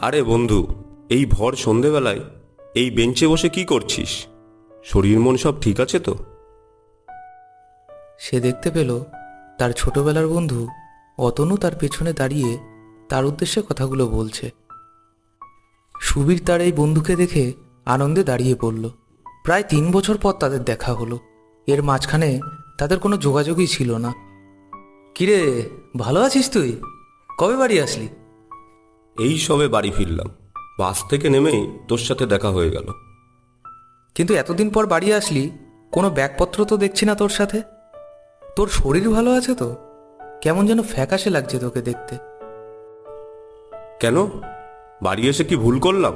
আরে বন্ধু, এই ভর সন্ধেবেলায় এই বেঞ্চে বসে কি করছিস? শরীর মন সব ঠিক আছে তো? সে দেখতে পেল তার ছোটবেলার বন্ধু অতনু তার পেছনে দাঁড়িয়ে তার উদ্দেশ্যে কথাগুলো বলছে। সুবীর তার এই বন্ধুকে দেখে আনন্দে দাঁড়িয়ে পড়ল। প্রায় তিন বছর পর তাদের দেখা হলো। এর মাঝখানে তাদের কোনো যোগাযোগই ছিল না। কিরে, ভালো আছিস তুই? কবে বাড়ি আসলি? এই সবে বাড়ি ফিরলাম। বাস থেকে নেমেই তোর সাথে দেখা হয়ে গেল। কিন্তু এতদিন পর বাড়ি আসলি কোনো ব্যাগপত্র তো দেখছি না তোর সাথে। তোর শরীর ভালো আছে তো? কেমন যেন ফ্যাকাশে লাগছে তোকে দেখতে। কেন? বাড়ি এসে কি ভুল করলাম?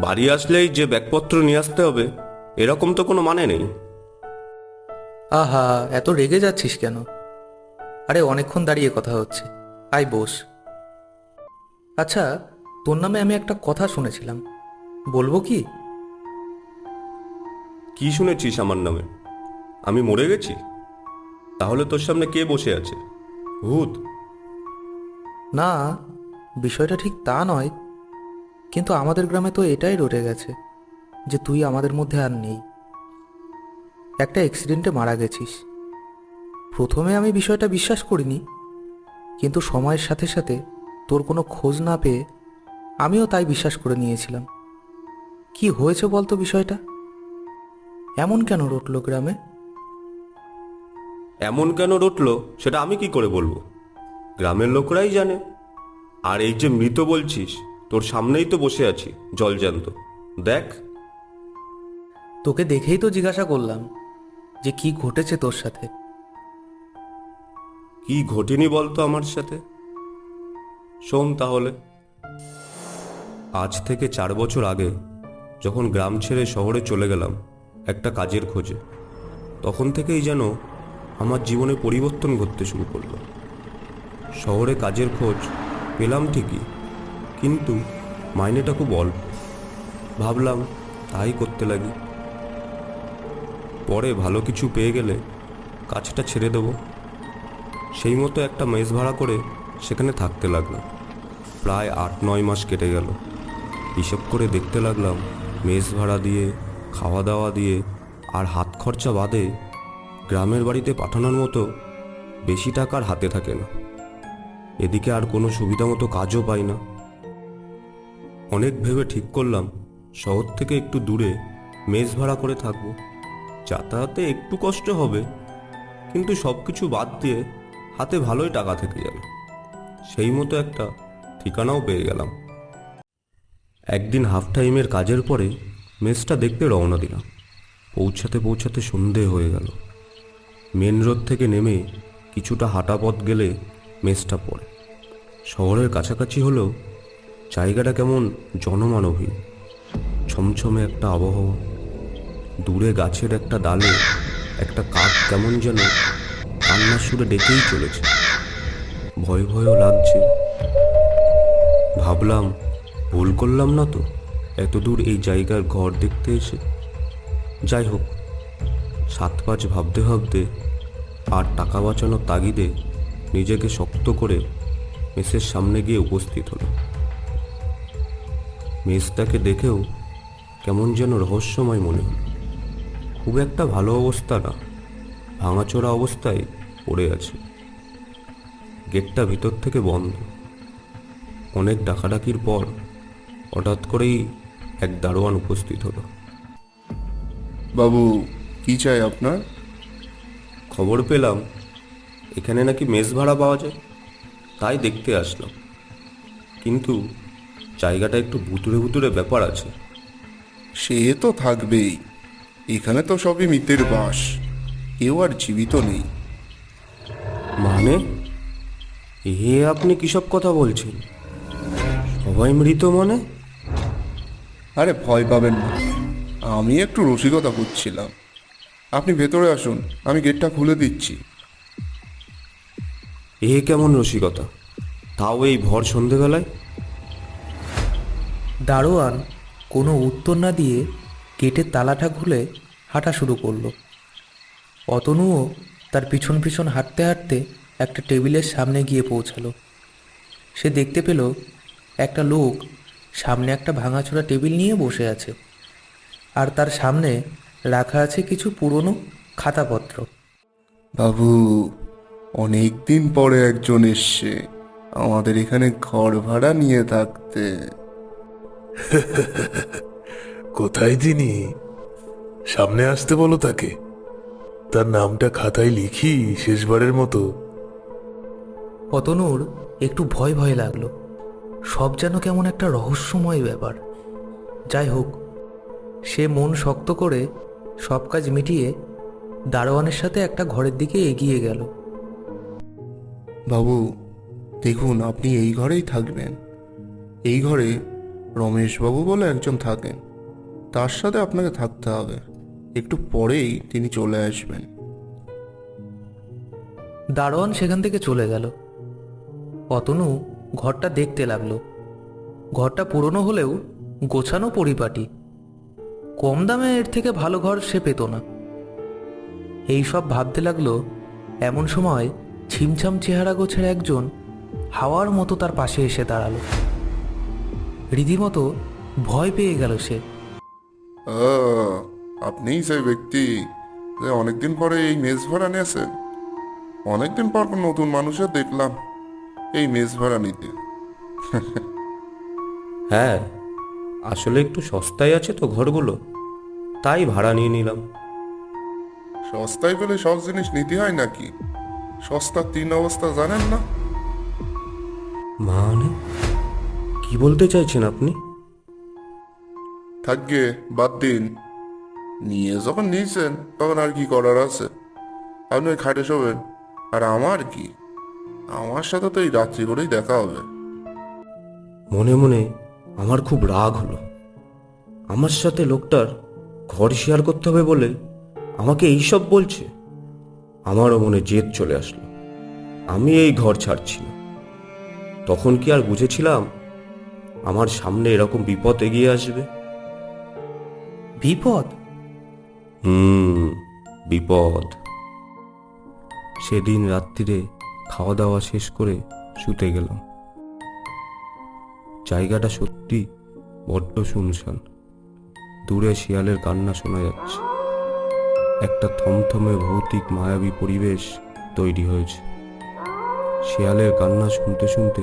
বাড়ি আসলেই যে ব্যাগপত্র নিয়ে আসতে হবে এরকম তো কোনো মানে নেই। আহা এত রেগে যাচ্ছিস কেন? আরে অনেকক্ষণ দাঁড়িয়ে কথা হচ্ছে। আয় বস। আচ্ছা তোর নামে আমি একটা কথা শুনেছিলাম। বলব কি? কি শুনেছিস আমার নামে? আমি মরে গেছি? তাহলে তোর সামনে কে বসে আছে? ভূত। না বিষয়টা ঠিক তা নয় কিন্তু আমাদের গ্রামে তো এটাই রটে গেছে যে তুই আমাদের মধ্যে আর নেই। একটা অ্যাক্সিডেন্টে মারা গেছিস। প্রথমে আমি বিষয়টা বিশ্বাস করিনি কিন্তু সময়ের সাথে সাথে তোর কোনো খোঁজ না পেয়ে আমিও তাই বিশ্বাস করে নিয়েছিলাম। কি হয়েছে বলতো বিষয়টা? এমন কেন রটলো গ্রামে? এমন কেন রটলো সেটা আমি কি করে বলব? গ্রামের লোকরাই জানে। আর এই যে মৃত বলছিস তোর সামনেই তো বসে আছি জলজান্ত দেখ। তোকে দেখেই তো জিজ্ঞাসা করলাম যে কি ঘটেছে তোর সাথে? কি ঘটেনি বলতো আমার সাথে? শোন তাহলে। আজ থেকে চার বছর আগে যখন গ্রাম ছেড়ে শহরে চলে গেলাম একটা কাজের খোঁজে, তখন থেকেই যেন আমার জীবনে পরিবর্তন ঘটতে শুরু করল। শহরে কাজের খোঁজ পেলাম ঠিকই, কিন্তু মাইনেটা খুব অল্প। ভাবলাম তাই করতে লাগি। পরে ভালো কিছু পেয়ে গেলে কাজটা ছেড়ে দেবো। সেই মতো একটা মেস ভাড়া করে সেখানে থাকতে লাগলাম। প্রায় আট, নয় মাস কেটে গেল। হিসেব করে দেখতে লাগলাম মেস ভাড়া দিয়ে খাওয়া দাওয়া দিয়ে আর হাত খরচা বাদে গ্রামের বাড়িতে পাঠানোর মতো বেশি টাকার হাতে থাকে না। এদিকে আর কোনো সুবিধা মতো কাজও পাই না। অনেক ভেবে ঠিক করলাম, শহর থেকে একটু দূরে মেস ভাড়া করে থাকব। যাতায়াতে একটু কষ্ট হবে, কিন্তু সব কিছু বাদ দিয়ে হাতে ভালোই টাকা থেকে যাবে। সেই মতো একটা ঠিকানাও পেয়ে গেলাম। একদিন হাফ টাইমের কাজের পরে মেসটা দেখতে রওনা দিলাম। পৌঁছাতে পৌঁছাতে সন্ধে হয়ে গেল। মেন রোড থেকে নেমে কিছুটা হাঁটা পথ গেলে মেসটা পড়ে। শহরের কাছাকাছি হলেও জায়গাটা কেমন জনমানবহীন ছমছমে একটা আবহাওয়া। দূরে গাছের একটা ডালে একটা কাক কেমন যেন কান্নার সুরে ডেকেই চলেছে। ভয় ভয়ও লাগছে। ভাবলাম, ভুল করলাম না তো? এত দূর এই জায়গার ঘর দেখতে এসে। যাই হোক, সাত পাঁচ ভাবতে ভাবতে আর টাকা বাঁচানোর তাগিদে নিজেকে শক্ত করে মেসের সামনে গিয়ে উপস্থিত হলো মেসটাকে দেখেও কেমন যেন রহস্যময় মনে হলো। খুব একটা ভালো অবস্থা না, ভাঙাচোরা অবস্থায় পড়ে আছে। গেটটা ভিতর থেকে বন্ধ। অনেক ডাকাডাকির পর হঠাৎ করেই এক দারোয়ান উপস্থিত হলো। বাবু কি চাই আপনার? খবর পেলাম এখানে নাকি মেস ভাড়া পাওয়া যায় তাই দেখতে আসলাম। কিন্তু জায়গাটা একটু ভুতুরে ভুতুরে ব্যাপার আছে। সে তো থাকবেই এখানে তো সবই মৃতের বাস কেউ আর জীবিত নেই। মানে? এ আপনি কিসব কথা বলছেন? সবাই মৃত মানে? আরে ভয় পাবেন না। আমি একটু রসিকতা করছিলাম। আপনি ভেতরে আসুন আমি গেটটা খুলে দিচ্ছি। এ কেমন রসিকতা? তাও এই ভর সন্ধেবেলায়? দারোয়ান কোনো উত্তর না দিয়ে গেটের তালাটা খুলে হাঁটা শুরু করল। অতনুও তার পিছন পিছন হাঁটতে হাঁটতে একটা টেবিলের সামনে গিয়ে পৌঁছালো। সে দেখতে পেল একটা লোক সামনে একটা ভাঙাচোরা টেবিল নিয়ে বসে আছে আর তার সামনে রাখা আছে কিছু পুরনো খাতাপত্র। বাবু অনেক দিন পরে একজন এসছে। আমাদের এখানে ঘর ভাড়া নিয়ে থাকতে। কোথায় তিনি সামনে আসতে বলো তাকে। তার নামটা খাতায় লিখি শেষবারের মতো। অতনুর একটু ভয় ভয় লাগল। সব যেন কেমন একটা রহস্যময় ব্যাপার। যাই হোক সে মন শক্ত করে সব কাজ মিটিয়ে দারোয়ানের সাথে একটা ঘরের দিকে এগিয়ে গেল। বাবু দেখুন আপনি এই ঘরেই থাকবেন। এই ঘরে রমেশবাবু বলে একজন থাকেন। তার সাথে আপনাকে থাকতে হবে। একটু পরেই তিনি চলে আসবেন। দারোয়ান সেখান থেকে চলে গেল। অতনু ঘরটা দেখতে লাগল। ঘরটা পুরনো হলেও গোছানো পরিপাটি। কম দামে এর থেকে ভালো ঘর সে পেত না। এই সব ভাবতে লাগল এমন সময় ছিমছাম চেহারা গোছের একজন হাওয়ার মতো তার পাশে এসে দাঁড়াল। রীতিমতো ভয় পেয়ে গেল সে। আপনিই সেই ব্যক্তি অনেকদিন পরে এই মেজ ভাড়া নিয়েছেন অনেকদিন পর নতুন মানুষের দেখলাম। এই মেজ ভাড়া নিতে। হ্যাঁ আসলে একটু সস্তায় আছে তো ঘরগুলো। তাই ভাড়া নিয়ে নিলাম। সস্তায় পেলে সব জিনিস নিতে হয় নাকি? সস্তার তিন অবস্থা জানেন না? মানে? কি বলতে চাইছেন আপনি? থাকবে বাদ দিন। নিয়ে যখন নিয়েছেন তখন আর কি করার আছে? আপনি ওই খাটে শোবেন। আর আমার কি? আমার সাথে তো এই রাত্রি করেই দেখা হবে। মনে মনে আমার খুব রাগ হলো। আমার সাথে লোকটার ঘর শেয়ার করতে হবে বলে আমাকে এইসব বলছে। আমারও মনে জেদ চলে আসলো। আমি এই ঘর ছাড়ছি না। তখন কি আর বুঝেছিলাম আমার সামনে এরকম বিপদ এগিয়ে আসবে? বিপদ? হুম বিপদ। সেদিন রাত্রিরে খাওয়া দাওয়া শেষ করে শুতে গেলাম। জায়গাটা সত্যি বড্ড শুনশান। দূরে শিয়ালের কান্না শোনা যাচ্ছে। একটা থমথমে ভৌতিক মায়াবী পরিবেশ তৈরি হয়েছে। শিয়ালের কান্না শুনতে শুনতে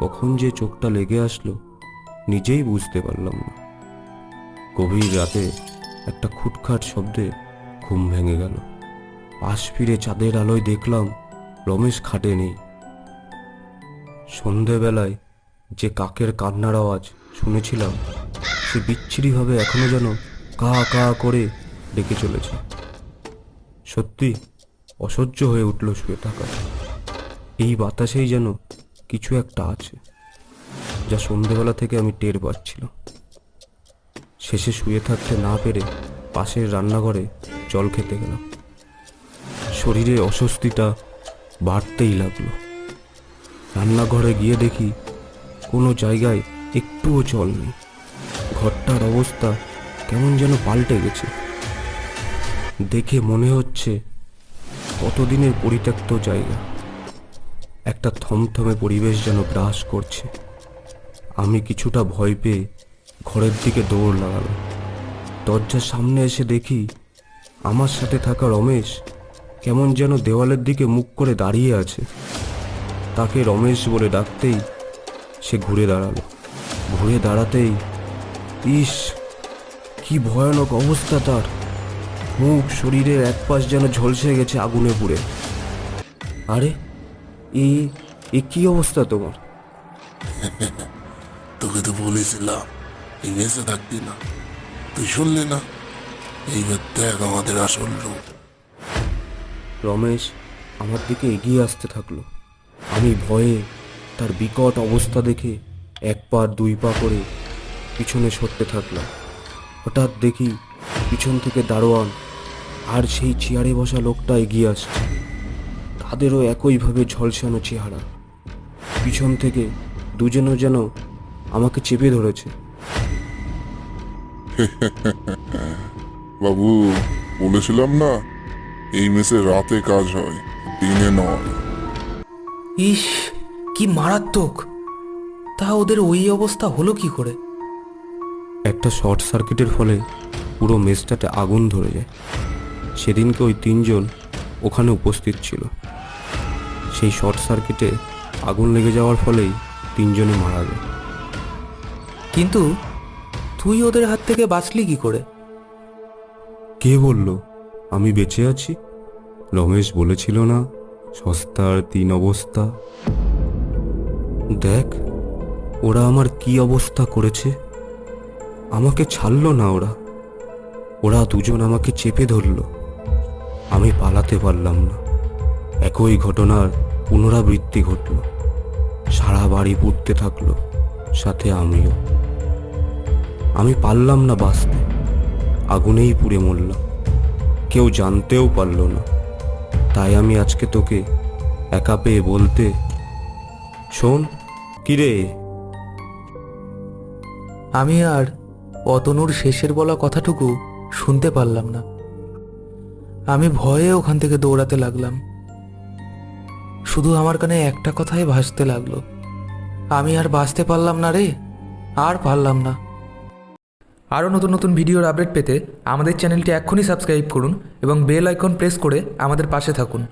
কখন যে চোখটা লেগে আসলো, নিজেই বুঝতে পারলাম না। গভীর রাতে একটা খুটখাট শব্দে ঘুম ভেঙে গেল। পাশ ফিরে চাঁদের আলোয় দেখলাম রমেশ খাটে নেই সন্ধেবেলায় যে কাকের কান্নার আওয়াজ শুনেছিলাম, সে বিচ্ছিরিভাবে এখনও যেন কা কা করে ডেকে চলেছে। সত্যি অসহ্য হয়ে উঠল শুয়ে থাকা। এই বাতাসেই যেন কিছু একটা আছে, যা সন্ধেবেলা থেকে আমি টের পাচ্ছিলাম। শেষে শুয়ে থাকতে না পেরে পাশের রান্নাঘরে জল খেতে গেলাম। শরীরে অস্বস্তিটা বাড়তেই লাগল। রান্নাঘরে গিয়ে দেখি কোনো জায়গায় একটুও জল নেই। ঘরটার অবস্থা কেমন যেন পাল্টে গেছে। দেখে মনে হচ্ছে কতদিনের পরিত্যক্ত জায়গা। একটা থমথমে পরিবেশ যেন গ্রাস করছে। আমি কিছুটা ভয় পেয়ে ঘরের দিকে দৌড় লাগালাম। দরজার সামনে এসে দেখি আমার সাথে থাকা রমেশ কেমন যেন দেওয়ালের দিকে মুখ করে দাঁড়িয়ে আছে। তাকে রমেশ বলে ডাকতেই সে ঘুরে দাঁড়াল। ঘুরে দাঁড়াতেই, ইস, কি ভয়ানক অবস্থা তার। মুখ শরীরের এক পাশ যেন ঝলসে গেছে আগুনে পুড়ে। আরে, এ এ কি অবস্থা তোমার? তোকে তো বলেছিলাম, এই মেসে থাকবি না। তুই শুনলি না? এইবার দেখ আমাদের আসল রূপ। রমেশ আমার দিকে এগিয়ে আসতে থাকল। আমি ভয়ে তার বিকট অবস্থা দেখে এক পা দুই পা করে পিছনে সরতে থাকলাম। হঠাৎ দেখি পিছন থেকে দারোয়ান আর সেই চেয়ারে বসা লোকটা এগিয়ে আসছে। তাদেরও একইভাবে ঝলসানো চেহারা। পিছন থেকে দুজনও যেন আমাকে চেপে ধরেছে। বাবু, বলেছিলাম না? এই মেসে রাতে কাজ হয় দিনে নয়। ইস কি মারাত্মক। তা ওদের ওই অবস্থা হলো কি করে? একটা শর্ট সার্কিটের ফলে পুরো মেসটাতে আগুন ধরে যায়। সেদিনকে ওই তিনজন ওখানে উপস্থিত ছিল। সেই শর্ট সার্কিটে আগুন লেগে যাওয়ার ফলেই তিনজনে মারা যায় কিন্তু তুই ওদের হাত থেকে বাঁচলি কি করে? কে বলল? আমি বেঁচে আছি। রমেশ বলেছিল না, সস্তার তিন অবস্থা। দেখ, ওরা আমার কি অবস্থা করেছে। আমাকে ছাড়লো না ওরা। ওরা দুজন আমাকে চেপে ধরলো। আমি পালাতে পারলাম না। একই ঘটনার পুনরাবৃত্তি ঘটল। সারা বাড়ি পুড়তে থাকল, সাথে আমিও। আমি পারলাম না বাঁচতে। আগুনেই পুড়ে মরলাম। কেউ জানতেও পারল না। তাই আমি আজকে তোকে একা পেয়ে বলতে শোন কিরে আমি আর অতনুর শেষের বলা কথাটুকু শুনতে পারলাম না। আমি ভয়ে ওখান থেকে দৌড়াতে লাগলাম। শুধু আমার কানে একটা কথাই ভাসতে লাগল। আমি আর বাঁচতে পারলাম না রে, আর পারলাম না। আরও নতুন নতুন ভিডিওর আপডেট পেতে আমাদের চ্যানেলটি এখনই সাবস্ক্রাইব করুন এবং বেল আইকন প্রেস করে আমাদের পাশে থাকুন।